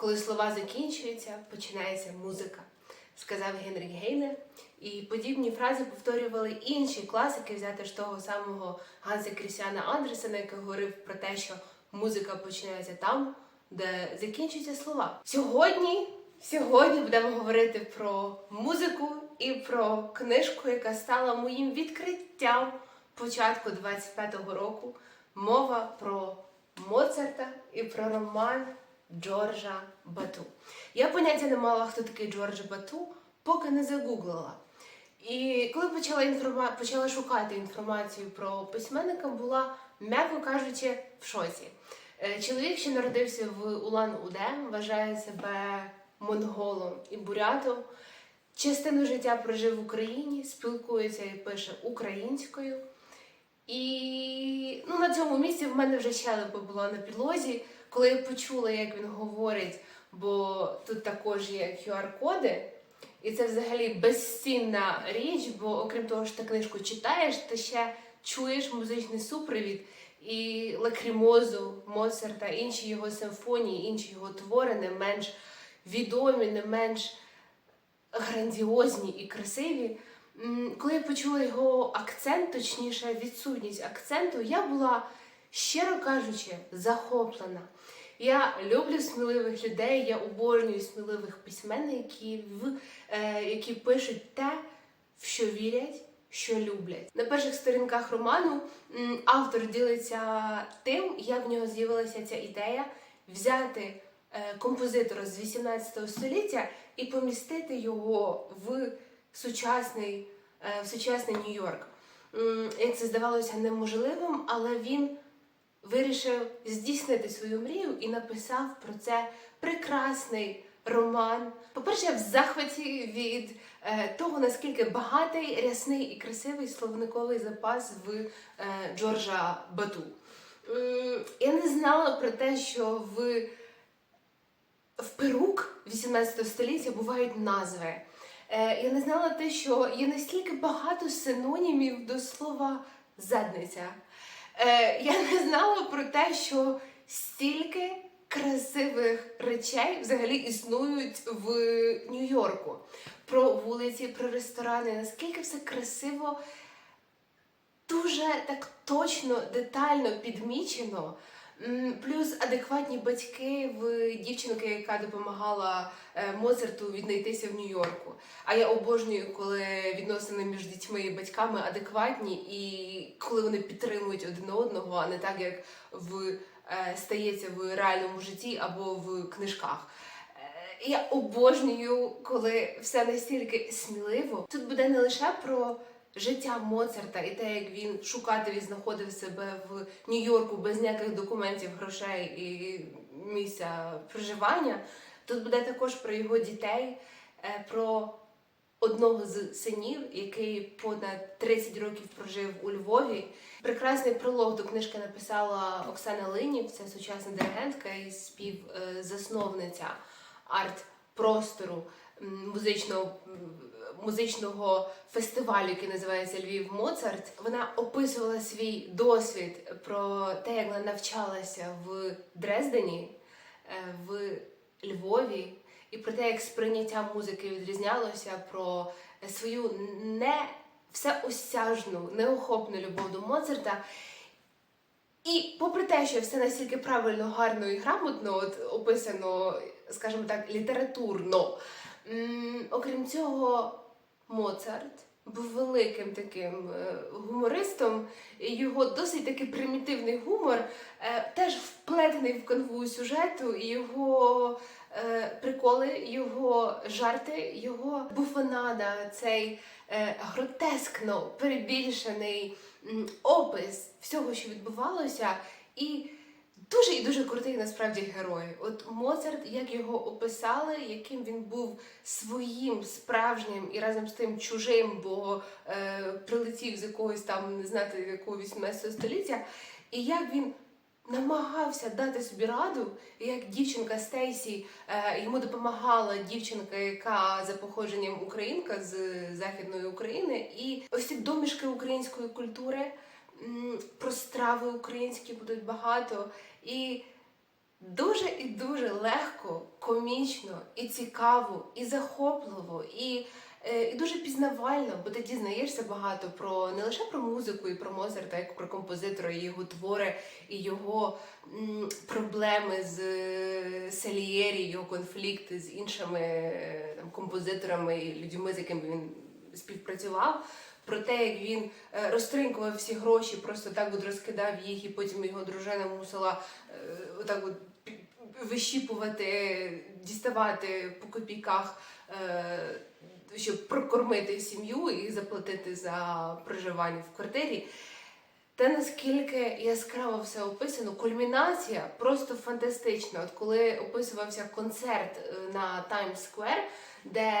Коли слова закінчуються, починається музика, сказав Генрік Гейне. І подібні фрази повторювали інші класики, взяти ж того самого Ганса Крістіана Андресена, який говорив про те, що музика починається там, де закінчуються слова. Сьогодні, сьогодні будемо говорити про музику і про книжку, яка стала моїм відкриттям початку 25-го року. Мова про Моцарта і про роман Джорджа Бату. Я поняття не мала, хто такий Джордж Бату, поки не загуглила. І коли почала інформа... почала шукати інформацію про письменника, була, м'яко кажучи, в шоці. Е, Чоловік, що народився в Улан-Удэ, вважає себе монголом і бурятом. Частину життя прожив в Україні, спілкується і пише українською. І ну, на цьому місці в мене вже щелепа була на підлозі, коли я почула, як він говорить, бо тут також є QR-коди. І це взагалі безцінна річ, бо окрім того, що ти книжку читаєш, ти ще чуєш музичний супровід і лакрімозу Моцарта, інші його симфонії, інші його твори не менш відомі, не менш грандіозні і красиві. Коли я почула його акцент, точніше, відсутність акценту, я була, щиро кажучи, захоплена. Я люблю сміливих людей, я обожнюю сміливих письменників, е, які пишуть те, в що вірять, що люблять. На перших сторінках роману автор ділиться тим, як в нього з'явилася ця ідея взяти е, композитора з 18 століття і помістити його в сучасний, е, в сучасний Нью-Йорк. Як це здавалося неможливим, але він вирішив здійснити свою мрію і написав про це прекрасний роман. По-перше, я в захваті від е, того, наскільки багатий, рясний і красивий словниковий запас в е, Джорджа Бату. Я не знала про те, що в, в перук 18 століття бувають назви. Е, Я не знала те, що є настільки багато синонімів до слова задниця. Е, я не знала про те, що стільки красивих речей взагалі існують в Нью-Йорку. Про вулиці, про ресторани, наскільки все красиво, дуже так точно, детально підмічено. Плюс адекватні батьки в дівчинки, яка допомагала е, Моцарту віднайтися в Нью-Йорку. А я обожнюю, коли відносини між дітьми і батьками адекватні, і коли вони підтримують один одного, а не так, як в е, стається в реальному житті або в книжках. Е, Я обожнюю, коли все настільки сміливо. Тут буде не лише про життя Моцарта і те, як він шукати і знаходив себе в Нью-Йорку без ніяких документів, грошей і місця проживання. Тут буде також про його дітей, е, про одного з синів, який понад 30 років прожив у Львові. Прекрасний пролог до книжки написала Оксана Линів, це сучасна диригентка і співзасновниця арт-простору музичного, музичного фестивалю, який називається Львів Моцарт. Вона описувала свій досвід про те, як вона навчалася в Дрездені, е, в Львові, і про те, як сприйняття музики відрізнялося, про свою не всеосяжну, неохопну любов до Моцарта. І попри те, що все настільки правильно, гарно і грамотно от, описано, скажімо так, літературно, окрім цього, Моцарт був великим таким е, гумористом, його досить такий примітивний гумор е, теж вплетений в канву сюжету, і його е, приколи, його жарти, його буфонада, цей гротескно перебільшений опис всього, що відбувалося, і дуже і дуже крутий насправді герой. От Моцарт, як його описали, яким він був своїм справжнім і разом з тим чужим, бо е, прилетів з якогось там не знати якого 18 століття, і як він. Намагався дати собі раду, як дівчинка Стейсі е, йому допомагала дівчинка, яка за походженням українка з Західної України, і ось ці домішки української культури, про страви українські будуть багато. І дуже і дуже легко, комічно, і цікаво, і захопливо, і, е, і дуже пізнавально, бо ти дізнаєшся багато про не лише про музику і про Моцарта, як про композитора, і його твори, і його м, проблеми з е, Сальєрі, його конфлікти з іншими е, там, композиторами і людьми, з якими він співпрацював. Про те, як він е, розтринкував всі гроші, просто так от розкидав їх, і потім його дружина мусила е, отак от вищіпувати, діставати по копійках, е, щоб прокормити сім'ю і заплатити за проживання в квартирі. Те наскільки яскраво все описано, кульмінація просто фантастична. От коли описувався концерт на Таймс Сквер, де,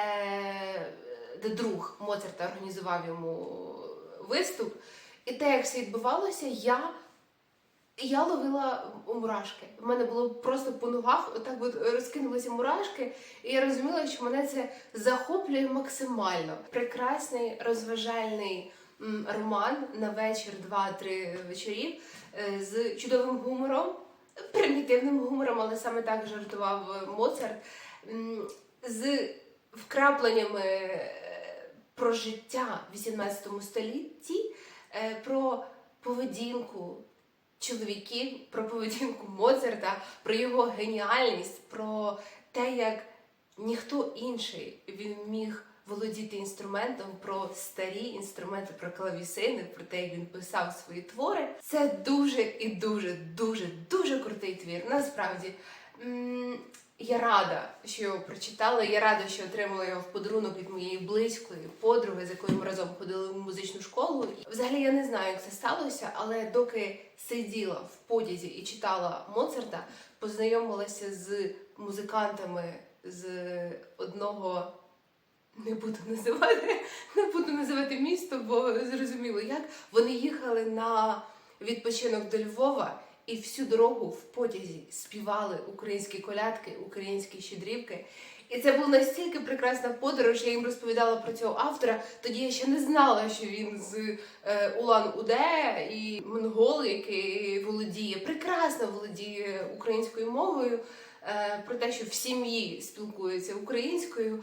де друг Моцарта організував йому виступ, і те, як все відбувалося, я, я ловила мурашки. У мене було просто по ногах, отак от розкинулися мурашки, і я розуміла, що мене це захоплює максимально. Прекрасний розважальний роман на вечір, два-три вечорів е, з чудовим гумором, примітивним гумором, але саме так жартував Моцарт, з вкрапленнями е, про життя в 18 столітті, е, про поведінку чоловіків, про поведінку Моцарта, про його геніальність, про те, як ніхто інший він міг володіти інструментом, про старі інструменти, про клавісини, про те, як він писав свої твори. Це дуже і дуже, дуже, дуже крутий твір. Насправді. Я рада, що його прочитала. Я рада, що отримала його в подарунок від моєї близької подруги, з якою ми разом ходили в музичну школу. Взагалі я не знаю, як це сталося, але доки сиділа в подязі і читала Моцарта, познайомилася з музикантами з одного. Не буду називати, не буду називати місто, бо зрозуміло як. Вони їхали на відпочинок до Львова і всю дорогу в потязі співали українські колядки, українські щедрівки. І це була настільки прекрасна подорож. Я їм розповідала про цього автора. Тоді я ще не знала, що він з е, Улан Уде і монголи, який володіє, прекрасно володіє українською мовою, е, про те, що в сім'ї спілкуються українською.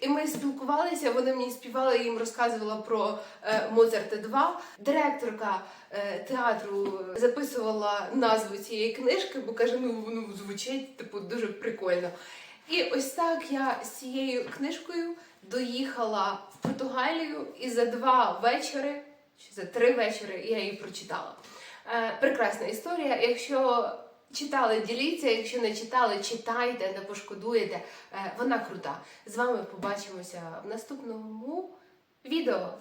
І ми спілкувалися, вони мені співали, їм розказувала про е, Моцарта 2. Директорка е, театру записувала назву цієї книжки, бо каже, ну воно звучить типу дуже прикольно. І ось так я з цією книжкою доїхала в Португалію, і за два вечори, чи за три вечори я її прочитала. Е, прекрасна історія. Якщо читали, діліться, якщо не читали, читайте, не пошкодуєте. Е, вона крута. З вами побачимося в наступному відео.